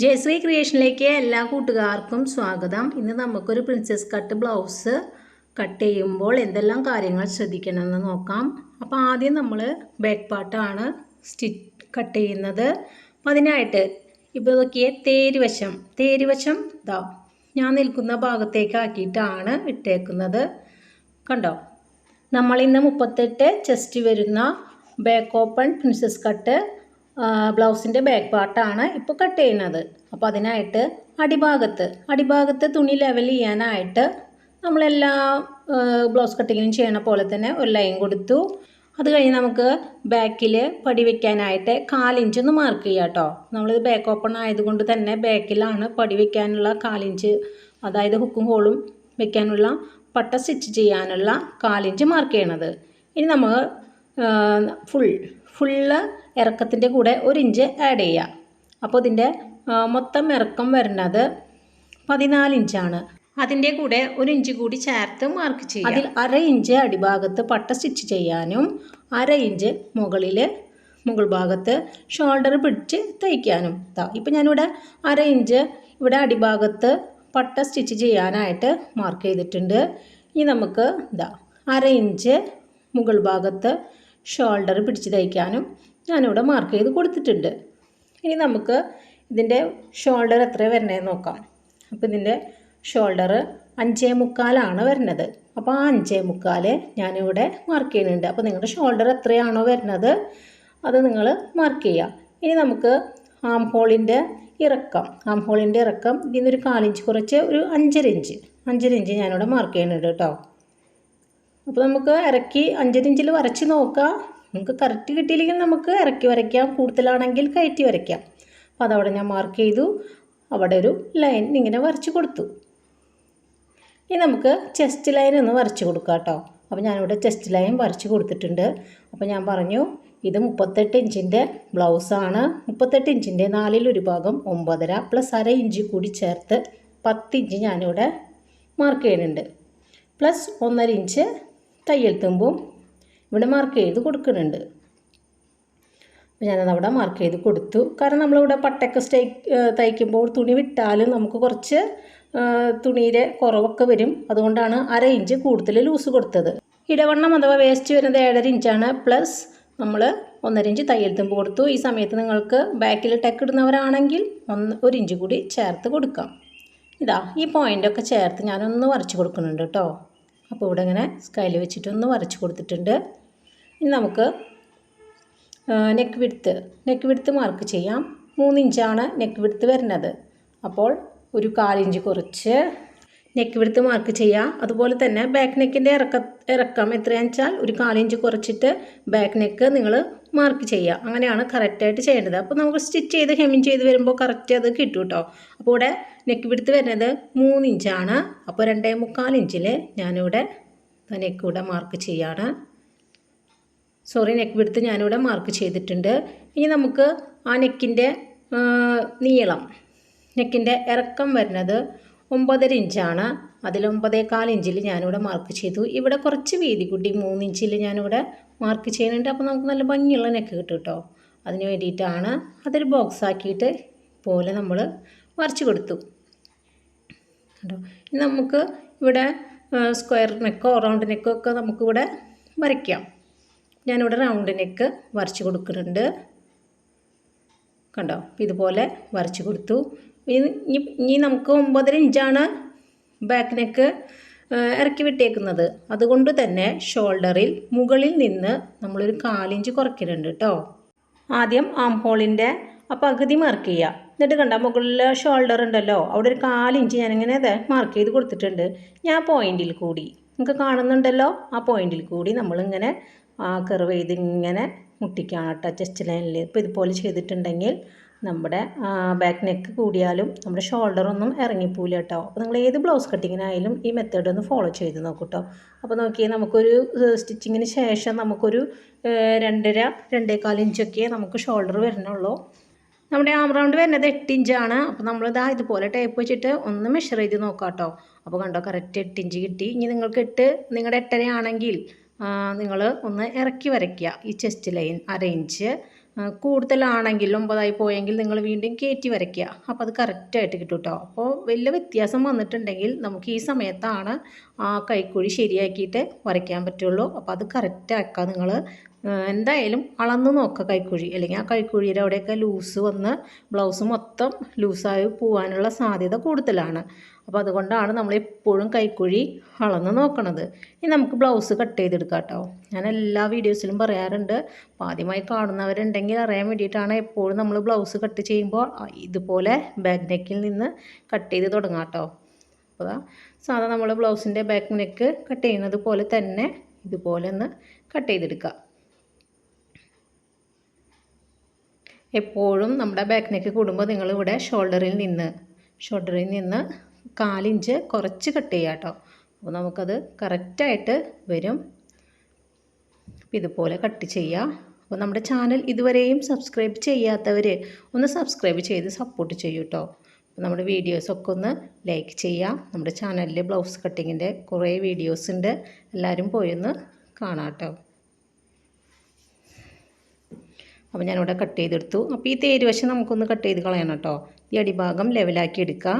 ജയശ്രീ ക്രിയേഷനിലേക്ക് എല്ലാ കൂട്ടുകാർക്കും സ്വാഗതം. ഇന്ന് നമുക്കൊരു പ്രിൻസസ് കട്ട് ബ്ലൗസ് കട്ട് ചെയ്യുമ്പോൾ എന്തെല്ലാം കാര്യങ്ങൾ ശ്രദ്ധിക്കണമെന്ന് നോക്കാം. അപ്പോൾ ആദ്യം നമ്മൾ ബാക്ക് പാർട്ടാണ് സ്റ്റിച്ച് കട്ട് ചെയ്യുന്നത്. അപ്പം അതിനായിട്ട് ഇപ്പോൾ നോക്കിയ തേരുവശം തേരുവശം ഇതാ ഞാൻ നിൽക്കുന്ന ഭാഗത്തേക്ക് ആക്കിയിട്ടാണ് ഇട്ടേക്കുന്നത്. കണ്ടോ? നമ്മളിന്ന് മുപ്പത്തെട്ട് ചെസ്റ്റ് വരുന്ന ബാക്ക് ഓപ്പൺ പ്രിൻസസ് കട്ട് ബ്ലൗസിന്റെ ബാക്ക് പാർട്ടാണ് ഇപ്പോൾ കട്ട് ചെയ്യുന്നത്. അപ്പോൾ അതിനായിട്ട് അടിഭാഗത്ത് അടിഭാഗത്ത് തുണി ലെവൽ ചെയ്യാനായിട്ട് നമ്മളെല്ലാ ബ്ലൗസ് കട്ടിങ്ങിനും ചെയ്യണ പോലെ തന്നെ ഒരു ലൈൻ കൊടുത്തു. അത് കഴിഞ്ഞ് നമുക്ക് ബാക്കിൽ പടി വെക്കാനായിട്ട് കാലിഞ്ച് ഒന്ന് മാർക്ക് ചെയ്യാം കേട്ടോ. നമ്മളിത് ബാക്ക് ഓപ്പൺ ആയതുകൊണ്ട് തന്നെ ബാക്കിലാണ് പടി വെക്കാനുള്ള കാലിഞ്ച് അതായത് ഹുക്കും ഹോളും വെക്കാനുള്ള പട്ട സ്റ്റിച്ച് ചെയ്യാനുള്ള കാലിഞ്ച് മാർക്ക് ചെയ്യണത്. ഇനി നമ്മൾ ഫുൾ ഫുള്ള് ഇറക്കത്തിന്റെ കൂടെ ഒരു ഇഞ്ച് ആഡ് ചെയ്യുക അപ്പോൾ ഇതിന്റെ മൊത്തം ഇറക്കം വരുന്നത് പതിനാല് ഇഞ്ചാണ്. അതിന്റെ കൂടെ ഒരു ഇഞ്ച് കൂടി ചേർത്ത് മാർക്ക് ചെയ്യുക അതിൽ അര ഇഞ്ച് അടിഭാഗത്ത് പട്ട സ്റ്റിച്ച് ചെയ്യാനും അര ഇഞ്ച് മുകളിൽ മുകൾ ഭാഗത്ത് ഷോൾഡർ പിടിച്ച് തയ്ക്കാനും ഇപ്പം ഞാനിവിടെ അര ഇഞ്ച് ഇവിടെ അടിഭാഗത്ത് പട്ട സ്റ്റിച്ച് ചെയ്യാനായിട്ട് മാർക്ക് ചെയ്തിട്ടുണ്ട്. ഇനി നമുക്ക് ഇതാ അര ഇഞ്ച് മുകൾ ഭാഗത്ത് ഷോൾഡർ പിടിച്ച് തയ്ക്കാനും ഞാനിവിടെ മാർക്ക് ചെയ്ത് കൊടുത്തിട്ടുണ്ട്. ഇനി നമുക്ക് ഇതിന്റെ ഷോൾഡർ എത്ര വരണേന്ന് നോക്കാം. അപ്പോൾ ഇതിന്റെ ഷോൾഡർ അഞ്ചേ മുക്കാലാണ് വരുന്നത് അപ്പോൾ ആ അഞ്ചേ മുക്കാൽ ഞാനിവിടെ മാർക്ക് ചെയ്യുന്നുണ്ട്. അപ്പോൾ നിങ്ങളുടെ ഷോൾഡർ എത്രയാണോ വരുന്നത് അത് നിങ്ങൾ മാർക്ക് ചെയ്യുക ഇനി നമുക്ക് ആം ഹോളിന്റെ ഇറക്കം. ആം ഹോളിന്റെ ഇറക്കം ഇതിൽ നിന്നൊരു കാലിഞ്ച് കുറച്ച് ഒരു അഞ്ചര ഇഞ്ച് അഞ്ചര ഇഞ്ച് ഞാനിവിടെ മാർക്ക് ചെയ്യുന്നുണ്ട് കേട്ടോ. അപ്പോൾ നമുക്ക് ഇറക്കി അഞ്ചരിഞ്ചിൽ വരച്ച് നോക്കാം. നമുക്ക് കറക്റ്റ് കിട്ടിയില്ലെങ്കിൽ നമുക്ക് ഇറക്കി വരയ്ക്കാം. കൂടുതലാണെങ്കിൽ കയറ്റി വരയ്ക്കാം. അപ്പോൾ അതവിടെ ഞാൻ മാർക്ക് ചെയ്തു. അവിടെ ഒരു ലൈൻ ഇങ്ങനെ വരച്ച് കൊടുത്തു. ഇനി നമുക്ക് ചെസ്റ്റ് ലൈൻ ഒന്ന് വരച്ച് കൊടുക്കാം കേട്ടോ. അപ്പോൾ ഞാനിവിടെ ചെസ്റ്റ് ലൈൻ വരച്ച് കൊടുത്തിട്ടുണ്ട്. അപ്പോൾ ഞാൻ പറഞ്ഞു ഇത് മുപ്പത്തെട്ട് ഇഞ്ചിന്റെ ബ്ലൗസാണ് മുപ്പത്തെട്ട് ഇഞ്ചിന്റെ നാലിലൊരു ഭാഗം ഒമ്പതര പ്ലസ് അര ഇഞ്ച് കൂടി ചേർത്ത് പത്ത് ഇഞ്ച് ഞാനിവിടെ മാർക്ക് ചെയ്യുന്നുണ്ട്. പ്ലസ് ഒന്നര ഇഞ്ച് തയ്യൽ തുമ്പും ഇവിടെ മാർക്ക് ചെയ്ത് കൊടുക്കുന്നുണ്ട്. അപ്പോൾ ഞാനത് അവിടെ മാർക്ക് ചെയ്ത് കൊടുത്തു. കാരണം നമ്മളിവിടെ പട്ടയൊക്കെ സ്റ്റേ തയ്ക്കുമ്പോൾ തുണി വിട്ടാലും നമുക്ക് കുറച്ച് തുണിയുടെ കുറവൊക്കെ വരും. അതുകൊണ്ടാണ് അര ഇഞ്ച് കൂടുതൽ ലൂസ് കൊടുത്തത്. ഇടവണ്ണം അഥവാ വേസ്റ്റ് വരുന്നത് ഏഴര ഇഞ്ചാണ് പ്ലസ് നമ്മൾ ഒന്നര ഇഞ്ച് തയ്യൽ തുമ്പ് കൊടുത്തു. ഈ സമയത്ത് നിങ്ങൾക്ക് ബാക്കിൽ ടെക്ക് ഇടുന്നവരാണെങ്കിൽ ഒന്ന് ഒരു ഇഞ്ച് കൂടി ചേർത്ത് കൊടുക്കാം. ഇതാ ഈ പോയിന്റൊക്കെ ചേർത്ത് ഞാനൊന്ന് വരച്ച് കൊടുക്കുന്നുണ്ട് കേട്ടോ. അപ്പോൾ ഇവിടെ ഇങ്ങനെ സ്കൈൽ വെച്ചിട്ടൊന്ന് വരച്ച് കൊടുത്തിട്ടുണ്ട്. ഇനി നമുക്ക് നെക്ക് വിടുത്ത് നെക്ക് വിടുത്ത് മാർക്ക് ചെയ്യാം. മൂന്നിഞ്ചാണ് നെക്ക് വിടുത്ത് വരുന്നത്. അപ്പോൾ ഒരു കാലിഞ്ച് കുറച്ച് നെക്ക് വിടുത്ത് മാർക്ക് ചെയ്യാം. അതുപോലെ തന്നെ ബാക്ക് നെക്കിന്റെ ഇറക്ക ഇറക്കം എത്രയാണെന്ന് വെച്ചാൽ ഒരു കാലിഞ്ച് കുറച്ചിട്ട് ബാക്ക് നെക്ക് നിങ്ങൾ മാർക്ക് ചെയ്യുക. അങ്ങനെയാണ് കറക്റ്റായിട്ട് ചെയ്യേണ്ടത്. അപ്പോൾ നമുക്ക് സ്റ്റിച്ച് ചെയ്ത് ഹെമിൻ ചെയ്ത് വരുമ്പോൾ കറക്റ്റ് അത് കിട്ടും കേട്ടോ അപ്പോൾ ഇവിടെ നെക്ക് പിടുത്ത് വരുന്നത് മൂന്ന് ഇഞ്ചാണ് അപ്പോൾ രണ്ടേ മുക്കാൽ ഇഞ്ചിൽ ഞാനിവിടെ നെക്ക് ഇവിടെ മാർക്ക് ചെയ്യാണ്. സോറി നെക്ക് പിടുത്ത് ഞാനിവിടെ മാർക്ക് ചെയ്തിട്ടുണ്ട്. ഇനി നമുക്ക് ആ നെക്കിന്റെ നീളം. നെക്കിന്റെ ഇറക്കം വരുന്നത് ഒമ്പതര ഇഞ്ചാണ് അതിൽ ഒമ്പതേകാൽ ഇഞ്ചിൽ ഞാനിവിടെ മാർക്ക് ചെയ്തു. ഇവിടെ കുറച്ച് വീതി കൂട്ടി മൂന്ന് ഇഞ്ചിൽ ഞാനിവിടെ മാർക്ക് ചെയ്യുന്നുണ്ട്. അപ്പോൾ നമുക്ക് നല്ല ഭംഗിയുള്ള നെക്ക് കിട്ടും കേട്ടോ അതിന് വേണ്ടിയിട്ടാണ് അതൊരു ബോക്സ് ആക്കിയിട്ട് പോലെ നമ്മൾ വരച്ച് കൊടുത്തു. കേട്ടോ ഇനി നമുക്ക് ഇവിടെ സ്ക്വയർ നെക്കോ റൗണ്ട് നെക്കോ ഒക്കെ നമുക്കിവിടെ വരയ്ക്കാം. ഞാനിവിടെ റൗണ്ട് നെക്ക് വരച്ച് കൊടുക്കുന്നുണ്ട്. കണ്ടോ? ഇതുപോലെ വരച്ച് കൊടുത്തു. ഇനി ഇനി നമുക്ക് ഒമ്പതര ഇഞ്ചാണ് ബാക്ക് നെക്ക് ഇറക്കി വിട്ടേക്കുന്നത്. അതുകൊണ്ട് തന്നെ ഷോൾഡറിൽ മുകളിൽ നിന്ന് നമ്മളൊരു കാലിഞ്ച് കുറയ്ക്കലുണ്ട് കേട്ടോ ആദ്യം ആം ഹോളിന്റെ ആ പകുതി മാർക്ക് ചെയ്യുക എന്നിട്ട് കണ്ട മുകളിൽ ഷോൾഡർ ഉണ്ടല്ലോ അവിടെ ഒരു കാലിഞ്ച് ഞാനിങ്ങനെ മാർക്ക് ചെയ്ത് കൊടുത്തിട്ടുണ്ട്. ഞാൻ പോയിന്റിൽ കൂടി. നിങ്ങൾക്ക് കാണുന്നുണ്ടല്ലോ ആ പോയിന്റിൽ കൂടി നമ്മളിങ്ങനെ ആ കർവ് ചെയ്ത് ഇങ്ങനെ മുട്ടിക്കാണ് കേട്ടോ ചെസ്റ്റ് ലൈനിൽ ഇപ്പോൾ ഇതുപോലെ ചെയ്തിട്ടുണ്ടെങ്കിൽ നമ്മുടെ ബാക്ക് നെക്ക് കൂടിയാലും നമ്മുടെ ഷോൾഡർ ഒന്നും ഇറങ്ങിപ്പോവില്ല കേട്ടോ. അപ്പോൾ നിങ്ങൾ ഏത് ബ്ലൗസ് കട്ടിങ്ങിനായാലും ഈ മെത്തേഡ് ഒന്ന് ഫോളോ ചെയ്ത് നോക്കൂ കേട്ടോ അപ്പോൾ നോക്കിയാൽ നമുക്കൊരു സ്റ്റിച്ചിങ്ങിന് ശേഷം നമുക്കൊരു രണ്ടര രണ്ടേകാൽ ഇഞ്ചൊക്കെ നമുക്ക് ഷോൾഡർ വരണുള്ളൂ. നമ്മുടെ ആം റൗണ്ട് വരുന്നത് എട്ട് ഇഞ്ചാണ് അപ്പോൾ നമ്മളിതാ ഇതുപോലെ ടേപ്പ് വെച്ചിട്ട് ഒന്ന് മെഷർ ചെയ്ത് നോക്കാം കേട്ടോ അപ്പോൾ കണ്ടോ കറക്റ്റ് എട്ട് ഇഞ്ച് കിട്ടി. ഇനി നിങ്ങൾക്ക് എട്ട് നിങ്ങളുടെ എട്ടര ആണെങ്കിൽ നിങ്ങൾ ഒന്ന് ഇറക്കി വരയ്ക്കുക. ഈ ചെസ്റ്റ് ലൈൻ അര ഇഞ്ച്. കൂടുതലാണെങ്കിൽ ഒമ്പതായി പോയെങ്കിൽ നിങ്ങൾ വീണ്ടും കയറ്റി വരയ്ക്കുക. അപ്പോൾ അത് കറക്റ്റായിട്ട് കിട്ടും കേട്ടോ അപ്പോൾ വലിയ വ്യത്യാസം വന്നിട്ടുണ്ടെങ്കിൽ നമുക്ക് ഈ സമയത്താണ് ആ കൈക്കുഴി ശരിയാക്കിയിട്ട് വരയ്ക്കാൻ പറ്റുള്ളൂ. അപ്പോൾ അത് കറക്റ്റാക്കുക നിങ്ങൾ എന്തായാലും അളന്ന് നോക്കുക കൈക്കുഴി. അല്ലെങ്കിൽ ആ കൈക്കുഴിയുടെ അവിടെയൊക്കെ ലൂസ് വന്ന് ബ്ലൗസ് മൊത്തം ലൂസായി പോകാനുള്ള സാധ്യത കൂടുതലാണ്. അപ്പോൾ അതുകൊണ്ടാണ് നമ്മൾ എപ്പോഴും കൈക്കുഴി അളന്ന് നോക്കണത്. ഇനി നമുക്ക് ബ്ലൗസ് കട്ട് ചെയ്തെടുക്കാം കേട്ടോ. ഞാൻ എല്ലാ വീഡിയോസിലും പറയാറുണ്ട്. ആദ്യമായി കാണുന്നവരുണ്ടെങ്കിൽ അറിയാൻ വേണ്ടിയിട്ടാണ് എപ്പോഴും നമ്മൾ ബ്ലൗസ് കട്ട് ചെയ്യുമ്പോൾ ഇതുപോലെ ബാക്ക് നെക്കിൽ നിന്ന് കട്ട് ചെയ്ത് തുടങ്ങാം കേട്ടോ. അപ്പോൾ സാധാരണ സാധാ നമ്മൾ ബ്ലൗസിന്റെ ബാക്ക് നെക്ക് കട്ട് ചെയ്യുന്നത് പോലെ തന്നെ ഇതുപോലെ ഒന്ന് കട്ട് ചെയ്തെടുക്കുക എപ്പോഴും നമ്മുടെ ബാക്ക് നെക്ക് നിങ്ങൾ ഇവിടെ ഷോൾഡറിൽ നിന്ന് ഷോൾഡറിൽ നിന്ന് കാലിഞ്ച് കുറച്ച് കട്ട് ചെയ്യുക കേട്ടോ അപ്പോൾ നമുക്കത് കറക്റ്റായിട്ട് വരും. ഇതുപോലെ കട്ട് ചെയ്യുക അപ്പോൾ നമ്മുടെ ചാനൽ ഇതുവരെയും സബ്സ്ക്രൈബ് ചെയ്യാത്തവർ ഒന്ന് സബ്സ്ക്രൈബ് ചെയ്ത് സപ്പോർട്ട് ചെയ്യൂ കേട്ടോ അപ്പോൾ നമ്മുടെ വീഡിയോസൊക്കെ ഒന്ന് ലൈക്ക് ചെയ്യുക നമ്മുടെ ചാനലിൽ ബ്ലൗസ് കട്ടിങ്ങിന്റെ കുറേ വീഡിയോസ് ഉണ്ട്. എല്ലാവരും പോയി ഒന്ന് കാണാം കേട്ടോ അപ്പോൾ ഞാനിവിടെ കട്ട് ചെയ്തെടുത്തു. അപ്പോൾ ഈ തേര് വശം നമുക്കൊന്ന് കട്ട് ചെയ്ത് കളയണം കേട്ടോ. ഈ അടിഭാഗം ലെവലാക്കി എടുക്കുക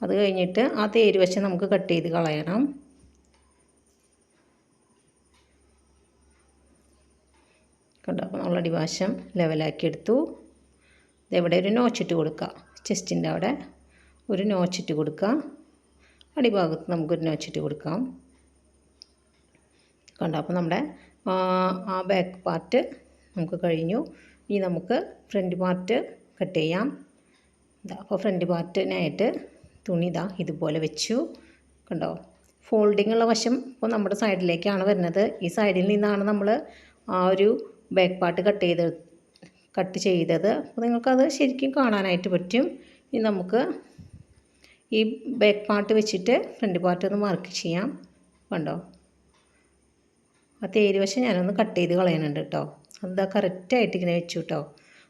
അത് കഴിഞ്ഞിട്ട് ആ തേര് വശം നമുക്ക് കട്ട് ചെയ്ത് കളയണം. കണ്ടോ? അപ്പോൾ നമ്മൾ അടിഭാശം ലെവലാക്കി എടുത്തു. ഇതെവിടെ ഒരു നോച്ചിട്ട് കൊടുക്കുക ചെസ്റ്റിന്റെ അവിടെ ഒരു നോച്ചിട്ട് കൊടുക്കുക അടിഭാഗത്ത് നമുക്കൊരു നോച്ചിട്ട് കൊടുക്കാം. കണ്ടോ? അപ്പോൾ നമ്മുടെ ആ ബാക്ക് പാർട്ട് നമുക്ക് കഴിഞ്ഞു. ഇനി നമുക്ക് ഫ്രണ്ട് പാർട്ട് കട്ട് ചെയ്യാം. ഇതാ അപ്പോൾ ഫ്രണ്ട് പാർട്ടിനായിട്ട് തുണി ഇതാ ഇതുപോലെ വെച്ചു. കണ്ടോ? ഫോൾഡിംഗ് ഉള്ള വശം ഇപ്പോൾ നമ്മുടെ സൈഡിലേക്കാണ് വരുന്നത്. ഈ സൈഡിൽ നിന്നാണ് നമ്മൾ ആ ഒരു ബാക്ക് പാർട്ട് കട്ട് ചെയ്ത് കട്ട് ചെയ്തത്. അപ്പോൾ നിങ്ങൾക്കത് ശരിക്കും കാണാനായിട്ട് പറ്റും. ഇനി നമുക്ക് ഈ ബാക്ക് പാർട്ട് വെച്ചിട്ട് ഫ്രണ്ട് പാർട്ട് ഒന്ന് മാർക്ക് ചെയ്യാം. കണ്ടോ? ആ തേര് വശം ഞാനൊന്ന് കട്ട് ചെയ്ത് കളയാനുണ്ട് കേട്ടോ അതാ കറക്റ്റായിട്ട് ഇങ്ങനെ വെച്ചു കേട്ടോ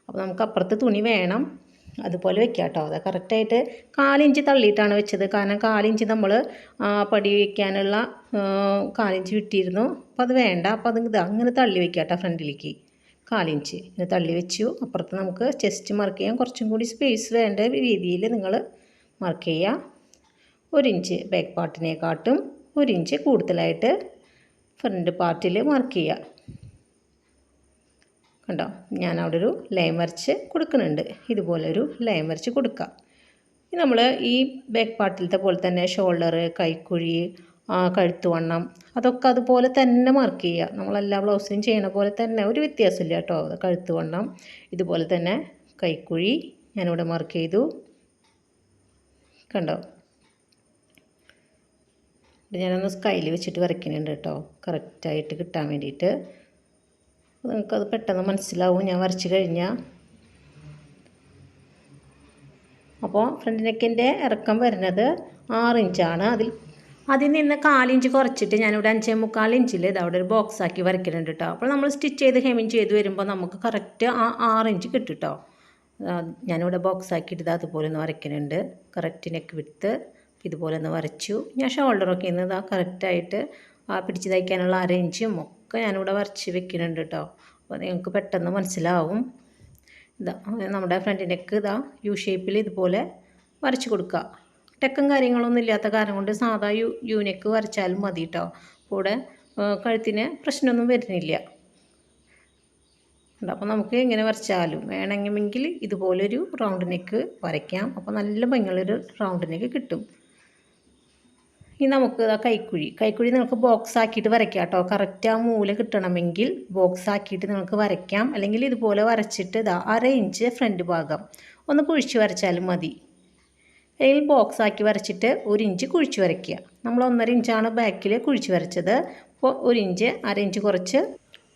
അപ്പോൾ നമുക്ക് അപ്പുറത്ത് തുണി വേണം. അതുപോലെ വെക്കാം കേട്ടോ അത് കറക്റ്റായിട്ട് കാലിഞ്ച് തള്ളിയിട്ടാണ് വെച്ചത്. കാരണം കാലിഞ്ച് നമ്മൾ പടി വയ്ക്കാനുള്ള കാലിഞ്ച് വിട്ടിരുന്നു. അപ്പോൾ അത് വേണ്ട. അപ്പോൾ അത് അങ്ങനെ തള്ളി വെക്കാം കേട്ടോ ഫ്രണ്ടിലേക്ക്. കാലിഞ്ച് ഇങ്ങനെ തള്ളി വെച്ചു. അപ്പുറത്ത് നമുക്ക് ചെസ്റ്റ് മാർക്ക് ചെയ്യാം കുറച്ചും കൂടി സ്പേസ് വേണ്ട രീതിയിൽ നിങ്ങൾ മാർക്ക് ചെയ്യുക ഒരു ഇഞ്ച് ബാക്ക് പാർട്ടിനെക്കാട്ടും ഒരു ഇഞ്ച് കൂടുതലായിട്ട് ഫ്രണ്ട് പാർട്ടിൽ മാർക്ക് ചെയ്യുക കണ്ടോ? ഞാൻ അവിടെ ഒരു ലൈൻ വരച്ച് കൊടുക്കുന്നുണ്ട്. ഇതുപോലെ ഒരു ലൈൻ വരച്ച് കൊടുക്കാം. നമ്മൾ ഈ ബാക്ക് പാർട്ടിലത്തെ പോലെ തന്നെ ഷോൾഡർ കൈക്കുഴി കഴുത്തുവണ്ണം അതൊക്കെ അതുപോലെ തന്നെ മാർക്ക് ചെയ്യുക. നമ്മളെല്ലാ ബ്ലൗസിനും ചെയ്യണ പോലെ തന്നെ ഒരു വ്യത്യാസമില്ല കേട്ടോ. കഴുത്തുവണ്ണം ഇതുപോലെ തന്നെ കൈക്കുഴി ഞാനിവിടെ മാർക്ക് ചെയ്തു. കണ്ടോ? ഞാനൊന്ന് സ്കൈയിൽ വെച്ചിട്ട് വരയ്ക്കുന്നുണ്ട് കേട്ടോ. കറക്റ്റായിട്ട് കിട്ടാൻ വേണ്ടിയിട്ട്. നിങ്ങൾക്കത് പെട്ടെന്ന് മനസ്സിലാവും. ഞാൻ വരച്ച് കഴിഞ്ഞാൽ അപ്പോൾ ഫ്രണ്ട് നെക്കിന്റെ ഇറക്കം വരുന്നത് ആറ് ഇഞ്ചാണ് അതിൽ അതിൽ നിന്ന് കാലിഞ്ച് കുറച്ചിട്ട് ഞാനിവിടെ അഞ്ചേ മുക്കാൽ ഇഞ്ചിൽ ഇത് അവിടെ ഒരു ബോക്സ് ആക്കി വരയ്ക്കുന്നുണ്ട് കേട്ടോ അപ്പോൾ നമ്മൾ സ്റ്റിച്ച് ചെയ്ത് ഹെമിൻ ചെയ്ത് വരുമ്പോൾ നമുക്ക് കറക്റ്റ് ആ ആറ് ഇഞ്ച് കിട്ടും കേട്ടോ ഞാനിവിടെ ബോക്സ് ആക്കിയിട്ട് അതുപോലെ ഒന്ന് വരയ്ക്കുന്നുണ്ട് കറക്റ്റ് നെക്ക് വിട്ട് ഇതുപോലെ ഒന്ന് വരച്ചു. ഞാൻ ഷോൾഡറൊക്കെ ഇന്ന് കറക്റ്റായിട്ട് പിടിച്ച് തയ്ക്കാനുള്ള അരയിഞ്ചും ഒക്കെ ഞാനിവിടെ വരച്ച് വെക്കുന്നുണ്ട് കേട്ടോ അപ്പോൾ നിങ്ങൾക്ക് പെട്ടെന്ന് മനസ്സിലാവും. ഇതാ നമ്മുടെ ഫ്രണ്ട് നെക്ക് ഇതാ യു ഷേപ്പിൽ ഇതുപോലെ വരച്ച് കൊടുക്കുക ടെക്കും കാര്യങ്ങളൊന്നും ഇല്ലാത്ത കാരണം കൊണ്ട് സാധാ യു യൂനെക്ക് വരച്ചാലും മതി കേട്ടോ കൂടെ കഴുത്തിന് പ്രശ്നമൊന്നും വരുന്നില്ല. അപ്പോൾ നമുക്ക് ഇങ്ങനെ വരച്ചാലും വേണമെങ്കിൽ ഇതുപോലൊരു റൗണ്ട് നെക്ക് വരയ്ക്കാം. അപ്പോൾ നല്ല ഭംഗിയുള്ളൊരു റൗണ്ട് നെക്ക് കിട്ടും. ഇനി നമുക്ക് ഇതാ കൈക്കുഴി. കൈക്കുഴി നിങ്ങൾക്ക് ബോക്സ് ആക്കിയിട്ട് വരയ്ക്കാം കേട്ടോ. കറക്റ്റ് ആ മൂല കിട്ടണമെങ്കിൽ ബോക്സ് ആക്കിയിട്ട് നിങ്ങൾക്ക് വരയ്ക്കാം. അല്ലെങ്കിൽ ഇതുപോലെ വരച്ചിട്ട് ഇതാ അര ഇഞ്ച് ഫ്രണ്ട് ഭാഗം ഒന്ന് കുഴിച്ച് വരച്ചാലും മതി. അല്ലെങ്കിൽ ബോക്സ് ആക്കി വരച്ചിട്ട് ഒരു ഇഞ്ച് കുഴിച്ച് വരയ്ക്കുക. നമ്മൾ ഒന്നര ഇഞ്ചാണ് ബാക്കിൽ കുഴിച്ച് വരച്ചത്. അപ്പോൾ ഒരു ഇഞ്ച് അര ഇഞ്ച് കുറച്ച്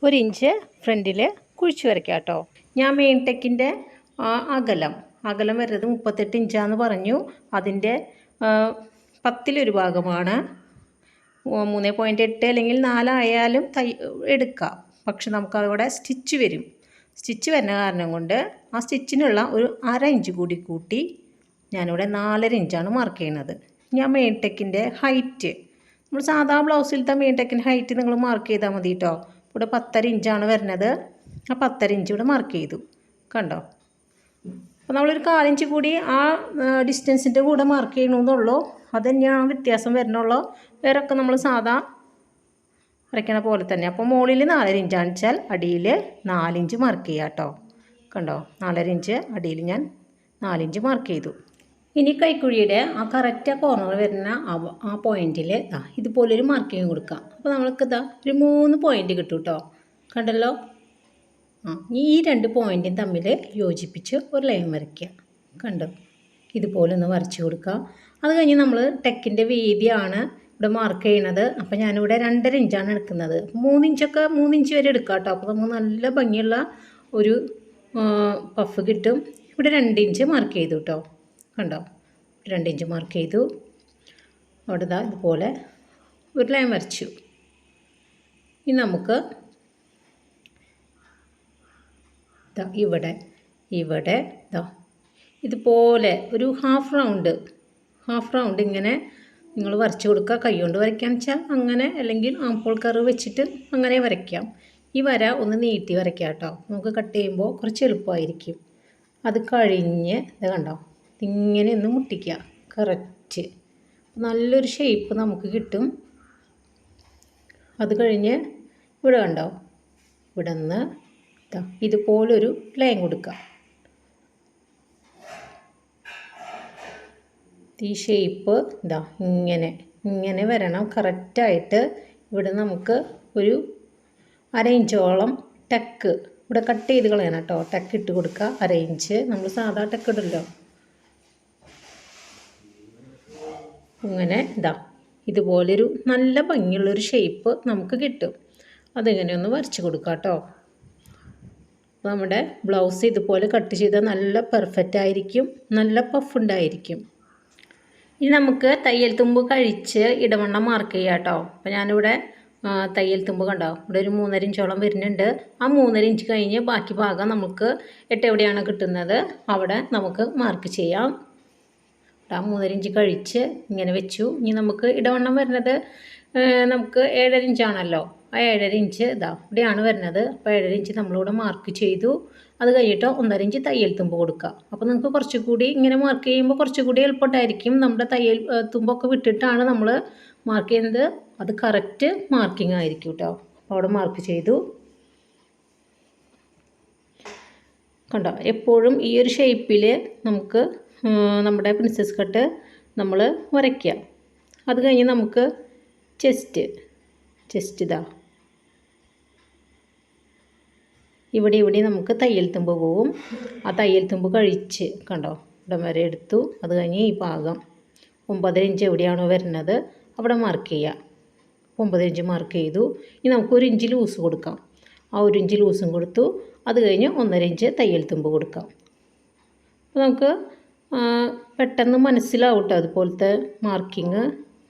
ഒരു ഇഞ്ച് ഫ്രണ്ടിൽ കുഴിച്ച് വരയ്ക്കുക കേട്ടോ. ഞാൻ മെയിൻ ടെക്കിന്റെ അകലം. അകലം വരുന്നത് മുപ്പത്തെട്ട് ഇഞ്ചാന്ന് പറഞ്ഞു. അതിന്റെ പത്തിലൊരു ഭാഗമാണ്. മൂന്ന് പോയിന്റ് എട്ട് അല്ലെങ്കിൽ നാലായാലും തൈ എടുക്കാം. പക്ഷെ നമുക്കതവിടെ സ്റ്റിച്ച് വരും. സ്റ്റിച്ച് വരുന്ന കാരണം കൊണ്ട് ആ സ്റ്റിച്ചിനുള്ള ഒരു അര ഇഞ്ച് കൂടി കൂട്ടി ഞാനിവിടെ നാലര ഇഞ്ചാണ് മാർക്ക് ചെയ്യുന്നത്. ഞാൻ മെയിൻ ടെക്കിന്റെ ഹൈറ്റ് നമ്മൾ സാധാ ബ്ലൗസിലത്തെ മെയിൻ ടെക്കിന്റെ ഹൈറ്റ് നിങ്ങൾ മാർക്ക് ചെയ്താൽ മതി കേട്ടോ ഇവിടെ പത്തര ഇഞ്ചാണ് വരുന്നത്. ആ പത്തര ഇഞ്ച് ഇവിടെ മാർക്ക് ചെയ്തു. കണ്ടോ? അപ്പോൾ നമ്മളൊരു കാലിഞ്ച് കൂടി ആ ഡിസ്റ്റൻസിന്റെ കൂടെ മാർക്ക് ചെയ്യണമെന്നുള്ളൂ അത് തന്നെയാണ് വ്യത്യാസം വരണുള്ളൂ. വേറൊക്കെ നമ്മൾ സാധാ വരയ്ക്കണ പോലെ തന്നെ. അപ്പോൾ മുകളിൽ നാലര ഇഞ്ച് വെച്ചാൽ അടിയിൽ നാലിഞ്ച് മാർക്ക് ചെയ്യുക കേട്ടോ കണ്ടോ? നാലര ഇഞ്ച് അടിയിൽ ഞാൻ നാലിഞ്ച് മാർക്ക് ചെയ്തു. ഇനി കൈക്കുഴിയുടെ ആ കറക്റ്റ് കോർണർ വരുന്ന ആ പോയിന്റിൽ ഇതുപോലൊരു മാർക്കിങ് കൊടുക്കാം. അപ്പോൾ നമ്മൾക്ക് ഇതാ ഒരു മൂന്ന് പോയിന്റ് കിട്ടും കേട്ടോ കണ്ടല്ലോ? ഈ രണ്ട് പോയിന്റും തമ്മിൽ യോജിപ്പിച്ച് ഒരു ലൈൻ വരയ്ക്കുക. കണ്ടോ? ഇതുപോലെ ഒന്ന് വരച്ചു കൊടുക്കുക. അത് കഴിഞ്ഞ് നമ്മൾ ടെക്കിന്റെ വീതിയാണ് ഇവിടെ മാർക്ക് ചെയ്യണത്. അപ്പോൾ ഞാനിവിടെ രണ്ടര ഇഞ്ചാണ് എടുക്കുന്നത്. മൂന്ന് ഇഞ്ചൊക്കെ മൂന്ന് ഇഞ്ച് വരെ എടുക്കാം കേട്ടോ. അപ്പോൾ നമുക്ക് നല്ല ഭംഗിയുള്ള ഒരു പഫ് കിട്ടും. ഇവിടെ രണ്ട് ഇഞ്ച് മാർക്ക് ചെയ്തു കേട്ടോ. കണ്ടോ? രണ്ട് ഇഞ്ച് മാർക്ക് ചെയ്തു. അവിടെ ഇതാ ഇതുപോലെ ഒരു ലൈൻ വരച്ചു. ഇനി നമുക്ക് ദാ ഇവിടെ ഇവിടെ ദാ. ഇതുപോലെ ഒരു ഹാഫ് റൗണ്ട് ഹാഫ് റൗണ്ട് ഇങ്ങനെ നിങ്ങൾ വരച്ചു കൊടുക്കുക. കൈ കൊണ്ട് വരയ്ക്കാന്ന് വെച്ചാൽ അങ്ങനെ അല്ലെങ്കിൽ ആമ്പോൾ കറ് വെച്ചിട്ട് അങ്ങനെ വരയ്ക്കാം. ഈ വര ഒന്ന് നീട്ടി വരയ്ക്കാം കേട്ടോ. നമുക്ക് കട്ട് ചെയ്യുമ്പോൾ കുറച്ച് എളുപ്പമായിരിക്കും. അത് കഴിഞ്ഞ് ഇത് കണ്ടോ? ഇങ്ങനെ ഒന്ന് മുട്ടിക്കുക. കറക്റ്റ് നല്ലൊരു ഷേപ്പ് നമുക്ക് കിട്ടും. അത് കഴിഞ്ഞ് ഇവിടെ കണ്ടോ? ഇവിടെ നിന്ന് ഇതുപോലൊരു ലൈൻ കൊടുക്കുക ഈ ഷേപ്പ് ഇതാ ഇങ്ങനെ ഇങ്ങനെ വരണം. കറക്റ്റായിട്ട് ഇവിടെ നമുക്ക് ഒരു അര ഇഞ്ചോളം ടക്ക് ഇവിടെ കട്ട് ചെയ്ത് കളയണം കേട്ടോ. ടക്ക് ഇട്ട് കൊടുക്കുക അര ഇഞ്ച്. നമ്മൾ സാധാ ടക്ക് ഇടല്ലോ. ഇങ്ങനെ ഇതാ ഇതുപോലൊരു നല്ല ഭംഗിയുള്ളൊരു ഷേപ്പ് നമുക്ക് കിട്ടും. അതിങ്ങനെ ഒന്ന് വരച്ച് കൊടുക്കാം കേട്ടോ നമ്മുടെ ബ്ലൗസ് ഇതുപോലെ കട്ട് ചെയ്താൽ നല്ല പെർഫെക്റ്റ് ആയിരിക്കും. നല്ല പഫ് ഉണ്ടായിരിക്കും. ഇനി നമുക്ക് തയ്യൽ തുമ്പ് കഴിച്ച് ഇടവണ്ണം മാർക്ക് ചെയ്യാം കേട്ടോ അപ്പോൾ ഞാനിവിടെ തയ്യൽ തുമ്പ് കണ്ടോ? ഇവിടെ ഒരു മൂന്നര ഇഞ്ചോളം വരുന്നുണ്ട്. ആ മൂന്നര ഇഞ്ച് കഴിഞ്ഞ് ബാക്കി ഭാഗം നമുക്ക് എട്ടെവിടെയാണ് കിട്ടുന്നത്? അവിടെ നമുക്ക് മാർക്ക് ചെയ്യാം. ആ മൂന്നര ഇഞ്ച് കഴിച്ച് ഇങ്ങനെ വെച്ചു. ഇനി നമുക്ക് ഇടവണ്ണം വരുന്നത് നമുക്ക് ഏഴര ഇഞ്ചാണല്ലോ. ആ ഏഴര ഇഞ്ച് ഇതാ ഇവിടെയാണ് വരുന്നത്. അപ്പോൾ ഏഴര ഇഞ്ച് നമ്മളിവിടെ മാർക്ക് ചെയ്തു. അത് കഴിഞ്ഞിട്ട് ഒന്നര ഇഞ്ച് തയ്യൽ തുമ്പ് കൊടുക്കുക. അപ്പോൾ നിങ്ങൾക്ക് കുറച്ചുകൂടി ഇങ്ങനെ മാർക്ക് ചെയ്യുമ്പോൾ കുറച്ചുകൂടി എളുപ്പമായിട്ടായിരിക്കും. നമ്മുടെ തയ്യൽ തുമ്പൊക്കെ വിട്ടിട്ടാണ് നമ്മൾ മാർക്ക് ചെയ്യുന്നത്. അത് കറക്റ്റ് മാർക്കിംഗ് ആയിരിക്കും കേട്ടോ അപ്പോൾ അവിടെ മാർക്ക് ചെയ്തു. കണ്ടോ? എപ്പോഴും ഈ ഒരു ഷേപ്പിൽ നമുക്ക് നമ്മുടെ പ്രിൻസസ് കട്ട് നമ്മൾ വരയ്ക്കുക. അത് കഴിഞ്ഞ് നമുക്ക് ചെസ്റ്റ് ചെസ്റ്റ് ഇതാ. ഇവിടെ ഇവിടെ നമുക്ക് തയ്യൽ തുമ്പ് പോവും. ആ തയ്യൽ തുമ്പ് കഴിച്ച് കണ്ടോ ഇവിടം വരെ എടുത്തു. അത് കഴിഞ്ഞ് ഈ ഭാഗം ഒമ്പതര ഇഞ്ച് എവിടെയാണോ വരുന്നത് അവിടെ മാർക്ക് ചെയ്യുക ഒമ്പത് ഇഞ്ച് മാർക്ക് ചെയ്തു. ഇനി നമുക്ക് ഒരു ഇഞ്ച് ലൂസ് കൊടുക്കാം. ആ ഒരു ഇഞ്ച് ലൂസും കൊടുത്തു. അത് കഴിഞ്ഞ് ഒന്നര ഇഞ്ച് തയ്യൽ തുമ്പ് കൊടുക്കാം. അപ്പോൾ നമുക്ക് പെട്ടെന്ന് മനസ്സിലാവും കേട്ടോ അതുപോലത്തെ മാർക്കിങ്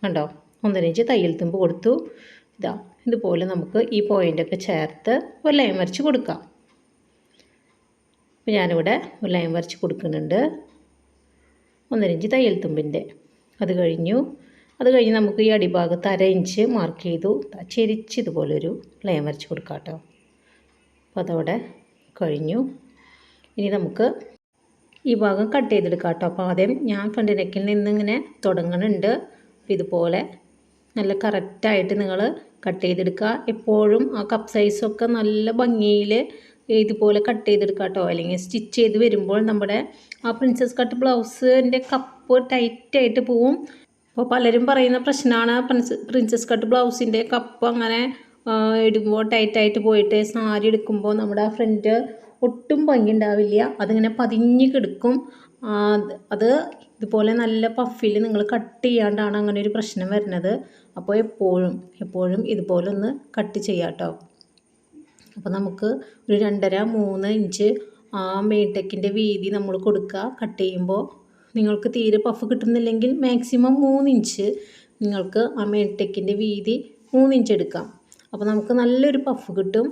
കണ്ടോ? ഒന്നര ഇഞ്ച് തയ്യൽ തുമ്പ് കൊടുത്തു. ഇതാ ഇതുപോലെ നമുക്ക് ഈ പോയിന്റൊക്കെ ചേർത്ത് ഒരു ലൈൻ വരച്ച് കൊടുക്കാം. അപ്പോൾ ഞാനിവിടെ ഒരു ലൈൻ വരച്ച് കൊടുക്കുന്നുണ്ട്. ഒന്നരഞ്ച് തയ്യൽ തുമ്പിന്റെ അത് കഴിഞ്ഞു. അത് കഴിഞ്ഞ് നമുക്ക് ഈ അടിഭാഗത്ത് അര ഇഞ്ച് മാർക്ക് ചെയ്തു. ചെരിച്ച് ഇതുപോലൊരു ലൈൻ വരച്ച് കൊടുക്കാം കേട്ടോ. അപ്പോൾ അതവിടെ കഴിഞ്ഞു. ഇനി നമുക്ക് ഈ ഭാഗം കട്ട് ചെയ്തെടുക്കാം കേട്ടോ. അപ്പോൾ ആദ്യം ഞാൻ ഫ്രണ്ട് നെക്കിൽ നിന്നിങ്ങനെ തുടങ്ങുന്നുണ്ട് അപ്പോൾ ഇതുപോലെ നല്ല കറക്റ്റായിട്ട് നിങ്ങൾ കട്ട് ചെയ്തെടുക്കുക. എപ്പോഴും ആ കപ്പ് സൈസൊക്കെ നല്ല ഭംഗിയിൽ ഇതുപോലെ കട്ട് ചെയ്തെടുക്കുക കേട്ടോ അല്ലെങ്കിൽ സ്റ്റിച്ച് ചെയ്ത് വരുമ്പോൾ നമ്മുടെ ആ പ്രിൻസസ് കട്ട് ബ്ലൗസിന്റെ കപ്പ് ടൈറ്റായിട്ട് പോവും. അപ്പോൾ പലരും പറയുന്ന പ്രശ്നമാണ് പ്രിൻസ് പ്രിൻസസ് കട്ട് ബ്ലൗസിന്റെ കപ്പ് അങ്ങനെ ഇടുമ്പോൾ ടൈറ്റായിട്ട് പോയിട്ട് സാരി എടുക്കുമ്പോൾ നമ്മുടെ ഫ്രണ്ട് ഒട്ടും ഭംഗി ഉണ്ടാവില്ല അതിങ്ങനെ പതിഞ്ഞ് കിടക്കും. അത് ഇതുപോലെ നല്ല പഫിൽ നിങ്ങൾ കട്ട് ചെയ്യാണ്ടാണ് അങ്ങനെ ഒരു പ്രശ്നം വരുന്നത്. അപ്പോൾ എപ്പോഴും എപ്പോഴും ഇതുപോലെ ഒന്ന് കട്ട് ചെയ്യാം കേട്ടോ അപ്പോൾ നമുക്ക് ഒരു രണ്ടര മൂന്ന് ഇഞ്ച് ആ മെയിൻ വീതി നമ്മൾ കൊടുക്കുക കട്ട് ചെയ്യുമ്പോൾ നിങ്ങൾക്ക് തീരെ പഫ് കിട്ടുന്നില്ലെങ്കിൽ മാക്സിമം മൂന്ന് ഇഞ്ച് നിങ്ങൾക്ക് ആ മെയിൻ വീതി മൂന്ന് ഇഞ്ച് എടുക്കാം. അപ്പോൾ നമുക്ക് നല്ലൊരു പഫ് കിട്ടും.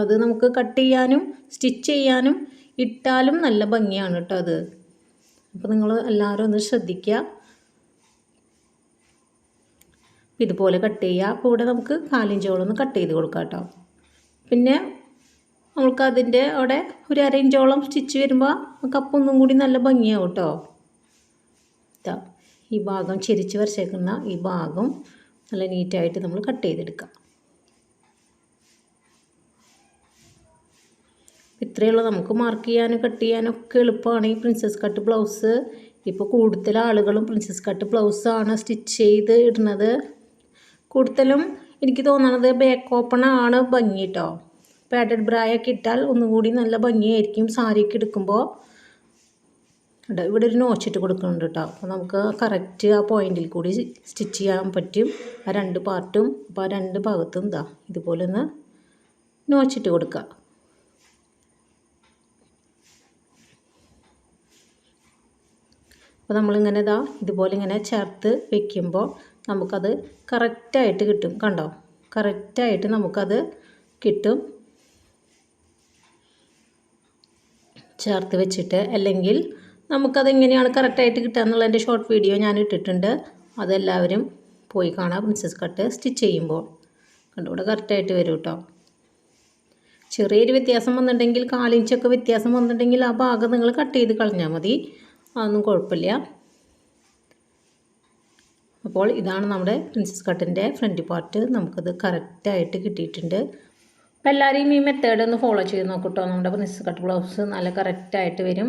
അത് നമുക്ക് കട്ട് ചെയ്യാനും സ്റ്റിച്ച് ചെയ്യാനും ഇട്ടാലും നല്ല ഭംഗിയാണ് കേട്ടോ അത്. അപ്പോൾ നിങ്ങൾ എല്ലാവരും ഒന്ന് ശ്രദ്ധിക്കുക. ഇതുപോലെ കട്ട് ചെയ്യുക. അപ്പോൾ ഇവിടെ നമുക്ക് കാലിഞ്ചോളം ഒന്ന് കട്ട് ചെയ്ത് കൊടുക്കാം കേട്ടോ. പിന്നെ നമുക്ക് അതിന്റെ അവിടെ ഒരു അര ഇഞ്ചോളം സ്റ്റിച്ച് വരുമ്പോൾ കപ്പ് ഒന്നും കൂടി നല്ല ഭംഗിയാവും കേട്ടോ ഈ ഭാഗം ചിരിച്ച് വരച്ചേക്കുന്ന ഈ ഭാഗം നല്ല നീറ്റായിട്ട് നമ്മൾ കട്ട് ചെയ്തെടുക്കാം. ഇത്രയേ ഉള്ളൂ നമുക്ക് മാർക്ക് ചെയ്യാനും കട്ട് ചെയ്യാനും ഒക്കെ എളുപ്പമാണ് ഈ പ്രിൻസസ് കട്ട് ബ്ലൗസ് ഇപ്പോൾ കൂടുതൽ ആളുകളും പ്രിൻസസ് കട്ട് ബ്ലൗസാണ് സ്റ്റിച്ച് ചെയ്ത് ഇടുന്നത്. കൂടുതലും എനിക്ക് തോന്നണത് ബാക്ക് ഓപ്പൺ ആണ് ഭംഗി കേട്ടോ പാഡഡ് ബ്രായൊക്കെ ഇട്ടാൽ ഒന്നും കൂടി നല്ല ഭംഗിയായിരിക്കും സാരിയൊക്കെ എടുക്കുമ്പോൾ ഇവിടെ ഒരു നോച്ചിട്ട് കൊടുക്കുന്നുണ്ട് കേട്ടോ അപ്പോൾ നമുക്ക് കറക്റ്റ് ആ പോയിന്റിൽ കൂടി സ്റ്റിച്ച് ചെയ്യാൻ പറ്റും. ആ രണ്ട് പാർട്ടും അപ്പോൾ ആ രണ്ട് ഭാഗത്തും ഇതാ ഇതുപോലെ ഒന്ന് നോച്ചിട്ട് കൊടുക്കുക അപ്പോൾ നമ്മളിങ്ങനെ ഇതാ ഇതുപോലെ ഇങ്ങനെ ചേർത്ത് വെക്കുമ്പോൾ നമുക്കത് കറക്റ്റായിട്ട് കിട്ടും. കണ്ടോ? കറക്റ്റായിട്ട് നമുക്കത് കിട്ടും. ചേർത്ത് വെച്ചിട്ട് അല്ലെങ്കിൽ നമുക്കത് എങ്ങനെയാണ് കറക്റ്റായിട്ട് കിട്ടുക എന്നുള്ളതിന്റെ ഷോർട്ട് വീഡിയോ ഞാൻ ഇട്ടിട്ടുണ്ട്. അതെല്ലാവരും പോയി കാണാം. പ്രിൻസസ് കട്ട് സ്റ്റിച്ച് ചെയ്യുമ്പോൾ. കണ്ടു? ഇവിടെ കറക്റ്റായിട്ട് വരും കേട്ടോ. ചെറിയൊരു വ്യത്യാസം വന്നിട്ടുണ്ടെങ്കിൽ കാലിഞ്ചൊക്കെ വ്യത്യാസം വന്നിട്ടുണ്ടെങ്കിൽ ആ ഭാഗം നിങ്ങൾ കട്ട് ചെയ്ത് കളഞ്ഞാൽ മതി. അതൊന്നും കുഴപ്പമില്ല. അപ്പോൾ ഇതാണ് നമ്മുടെ പ്രിൻസസ് കട്ടിന്റെ ഫ്രണ്ട് പാർട്ട് നമുക്കത് കറക്റ്റായിട്ട് കിട്ടിയിട്ടുണ്ട്. അപ്പോൾ എല്ലാവരെയും ഈ മെത്തേഡ് ഒന്ന് ഫോളോ ചെയ്ത് നോക്കൂട്ടോ. നമ്മുടെ പ്രിൻസസ് കട്ട് ബ്ലൗസ് നല്ല കറക്റ്റായിട്ട് വരും.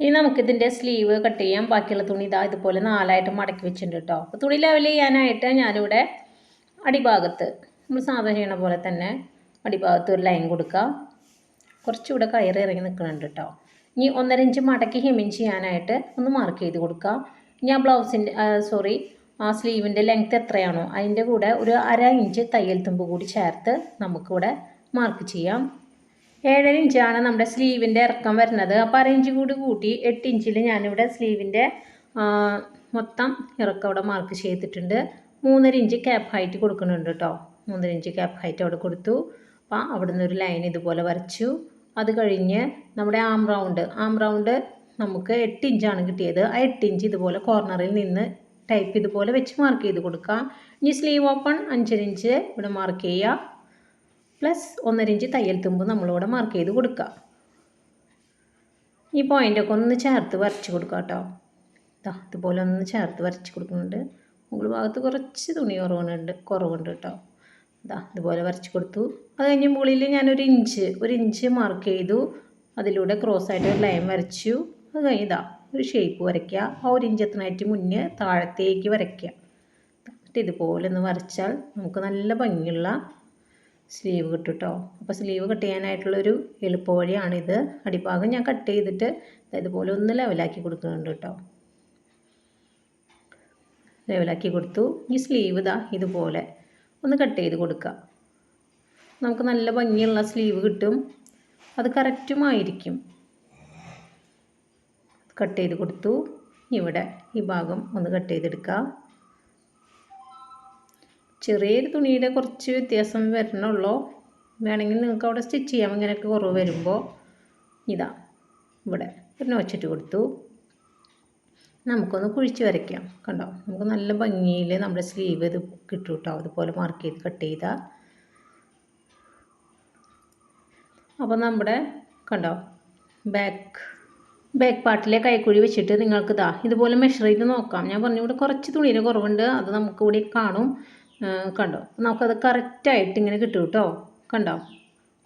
ഇനി നമുക്കിതിന്റെ സ്ലീവ് കട്ട് ചെയ്യാം. ബാക്കിയുള്ള തുണി ഇതാ ഇതുപോലെ നാലായിട്ട് മടക്കി വെച്ചിട്ടുണ്ട് കേട്ടോ അപ്പോൾ തുണി ലെവൽ ചെയ്യാനായിട്ട് ഞാനിവിടെ അടിഭാഗത്ത് നമ്മൾ സാധാരണ ചെയ്യണ പോലെ തന്നെ അടിഭാഗത്ത് ഒരു ലൈൻ കൊടുക്കുക കുറച്ചുകൂടെ കയറി ഇറങ്ങി നിൽക്കുന്നുണ്ട് കേട്ടോ ഇനി ഒന്നര ഇഞ്ച് മടക്കി ഹെമിൻ ചെയ്യാനായിട്ട് ഒന്ന് മാർക്ക് ചെയ്ത് കൊടുക്കുക ആ ബ്ലൗസിന്റെ സോറി ആ സ്ലീവിന്റെ ലെങ്ത് എത്രയാണോ അതിന്റെ കൂടെ ഒരു അര ഇഞ്ച് തയ്യൽ തുമ്പ് കൂടി ചേർത്ത് നമുക്കിവിടെ മാർക്ക് ചെയ്യാം. ഏഴര ഇഞ്ചാണ് നമ്മുടെ സ്ലീവിന്റെ ഇറക്കം വരുന്നത്. അപ്പോൾ അര ഇഞ്ച് കൂടി കൂട്ടി എട്ട് ഇഞ്ചിൽ ഞാനിവിടെ സ്ലീവിന്റെ മൊത്തം ഇറക്കം അവിടെ മാർക്ക് ചെയ്തിട്ടുണ്ട്. മൂന്നര ഇഞ്ച് ക്യാപ്പ് ഹൈറ്റ് കൊടുക്കുന്നുണ്ട് കേട്ടോ. മൂന്നര ഇഞ്ച് ക്യാപ്പ് ഹൈറ്റ് അവിടെ കൊടുത്തു. അപ്പോൾ അവിടെ നിന്ന് ഒരു ലൈൻ ഇതുപോലെ വരച്ചു. അത് കഴിഞ്ഞ് നമ്മുടെ ആം റൗണ്ട് ആം റൗണ്ട് നമുക്ക് എട്ട് ഇഞ്ചാണ് കിട്ടിയത്. ആ എട്ട് ഇഞ്ച് ഇതുപോലെ കോർണറിൽ നിന്ന് ടൈപ്പ് ഇതുപോലെ വെച്ച് മാർക്ക് ചെയ്ത് കൊടുക്കാം. ഇനി സ്ലീവ് ഓപ്പൺ അഞ്ചര ഇഞ്ച് ഇവിടെ മാർക്ക് ചെയ്യുക. പ്ലസ് ഒന്നര ഇഞ്ച് തയ്യൽ തുമ്പ് നമ്മളിവിടെ മാർക്ക് ചെയ്ത് കൊടുക്കുക. ഈ പോയിന്റൊക്കെ ഒന്ന് ചേർത്ത് വരച്ച് കൊടുക്കുക കേട്ടോ. ഇതാ ഇതുപോലെ ഒന്ന് ചേർത്ത് വരച്ച് കൊടുക്കുന്നുണ്ട്. മുകൾ ഭാഗത്ത് കുറച്ച് തുണി കുറവുണ്ട് കുറവുണ്ട് കേട്ടോ. ഇതാ ഇതുപോലെ വരച്ച് കൊടുത്തു. അത് കഴിഞ്ഞ് മുകളിൽ ഞാനൊരു ഇഞ്ച് ഒരു ഇഞ്ച് മാർക്ക് ചെയ്തു. അതിലൂടെ ക്രോസ് ആയിട്ട് ഒരു ലൈൻ വരച്ചു. അത് കഴിഞ്ഞ് ഇതാ ഒരു ഷേപ്പ് വരയ്ക്കുക. ആ ഒരു ഇഞ്ച് എത്തനായിട്ട് മുന്നേ താഴത്തേക്ക് വരയ്ക്കുക. എന്നിട്ട് ഇതുപോലെ ഒന്ന് വരച്ചാൽ നമുക്ക് നല്ല ഭംഗിയുള്ള സ്ലീവ് കിട്ടും കേട്ടോ അപ്പോൾ സ്ലീവ് കട്ട് ചെയ്യാനായിട്ടുള്ളൊരു എളുപ്പ വഴിയാണിത്. അടിഭാഗം ഞാൻ കട്ട് ചെയ്തിട്ട് ഇതുപോലെ ഒന്ന് ലെവലാക്കി കൊടുക്കുന്നുണ്ട് കേട്ടോ ലെവലാക്കി കൊടുത്തു. ഈ സ്ലീവ് ഇതാ ഇതുപോലെ ഒന്ന് കട്ട് ചെയ്ത് കൊടുക്കുക. നമുക്ക് നല്ല ഭംഗിയുള്ള സ്ലീവ് കിട്ടും. അത് കറക്റ്റുമായിരിക്കും കട്ട് ചെയ്ത് കൊടുത്തു. ഇവിടെ ഈ ഭാഗം ഒന്ന് കട്ട് ചെയ്തെടുക്കുക ചെറിയൊരു തുണിയുടെ കുറച്ച് വ്യത്യാസം വരണുള്ളൂ. വേണമെങ്കിൽ നിങ്ങൾക്ക് അവിടെ സ്റ്റിച്ച് ചെയ്യാം. ഇങ്ങനെയൊക്കെ കുറവ് വരുമ്പോൾ. ഇതാ ഇവിടെ ഒരു നോച്ചിട്ട് കൊടുത്തു. നമുക്കൊന്ന് കുഴിച്ച് വരയ്ക്കാം. കണ്ടോ? നമുക്ക് നല്ല ഭംഗിയിൽ നമ്മുടെ സ്ലീവ് ഇത് കിട്ടും കേട്ടോ. അതുപോലെ മാർക്ക് ചെയ്ത് കട്ട് ചെയ്താൽ അപ്പോൾ നമ്മുടെ കണ്ടോ? ബാക്ക് ബാക്ക് പാർട്ടിലെ കൈക്കുഴി വെച്ചിട്ട് നിങ്ങൾക്ക് ഇതാ ഇതുപോലെ മെഷർ ചെയ്ത് നോക്കാം. ഞാൻ പറഞ്ഞു ഇവിടെ കുറച്ച് തുണിയിൽ കുറവുണ്ട് അത് നമുക്ക് ഇവിടെ കാണും. കണ്ടോ? നമുക്കത് കറക്റ്റായിട്ട് ഇങ്ങനെ കിട്ടും കേട്ടോ. കണ്ടോ?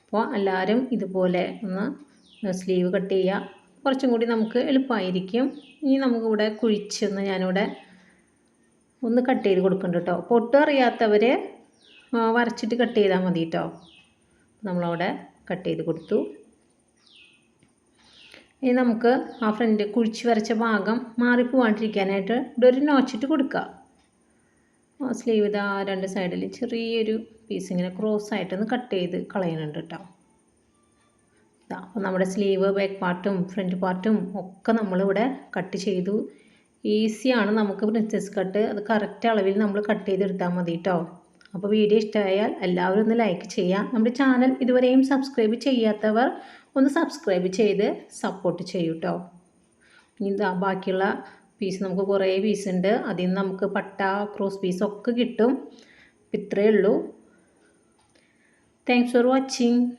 അപ്പോൾ എല്ലാവരും ഇതുപോലെ ഒന്ന് സ്ലീവ് കട്ട് ചെയ്യുക കുറച്ചും കൂടി നമുക്ക് എളുപ്പമായിരിക്കും ഇനി നമുക്കിവിടെ കുഴിച്ചൊന്ന് ഞാനിവിടെ ഒന്ന് കട്ട് ചെയ്ത് കൊടുക്കുന്നുണ്ട് കേട്ടോ. പൊട്ട് അറിയാത്തവർ വരച്ചിട്ട് കട്ട് ചെയ്താൽ മതി കേട്ടോ. നമ്മളവിടെ കട്ട് ചെയ്ത് കൊടുത്തു. ഇനി നമുക്ക് ആ ഫ്രണ്ട് കുഴിച്ച് വരച്ച ഭാഗം മാറിപ്പോവാണ്ടിരിക്കാനായിട്ട് ഇവിടെ ഒരു നോച്ചിട്ട് കൊടുക്കുക സ്ലീവ് ഇതാ രണ്ട് സൈഡിൽ ചെറിയൊരു പീസ് ഇങ്ങനെ ക്രോസ് ആയിട്ടൊന്ന് കട്ട് ചെയ്ത് കളയുന്നുണ്ട് കേട്ടോ ഇതാ അപ്പോൾ നമ്മുടെ സ്ലീവ് ബാക്ക് പാർട്ടും ഫ്രണ്ട് പാർട്ടും ഒക്കെ നമ്മളിവിടെ കട്ട് ചെയ്തു. ഈസിയാണ് നമുക്ക് പ്രിൻസസ് കട്ട് അത് കറക്റ്റ് അളവിൽ നമ്മൾ കട്ട് ചെയ്തെടുത്താൽ മതി കേട്ടോ അപ്പോൾ വീഡിയോ ഇഷ്ടമായാൽ എല്ലാവരും ഒന്ന് ലൈക്ക് ചെയ്യാം. നമ്മുടെ ചാനൽ ഇതുവരെയും സബ്സ്ക്രൈബ് ചെയ്യാത്തവർ ഒന്ന് സബ്സ്ക്രൈബ് ചെയ്ത് സപ്പോർട്ട് ചെയ്യൂ കേട്ടോ ഇനി ബാക്കിയുള്ള പീസ് നമുക്ക് കുറേ പീസ് ഉണ്ട്. അതിൽ നിന്ന് നമുക്ക് പട്ട ക്രോസ് പീസൊക്കെ കിട്ടും. ഇത്രയേ ഉള്ളൂ. Thanks for watching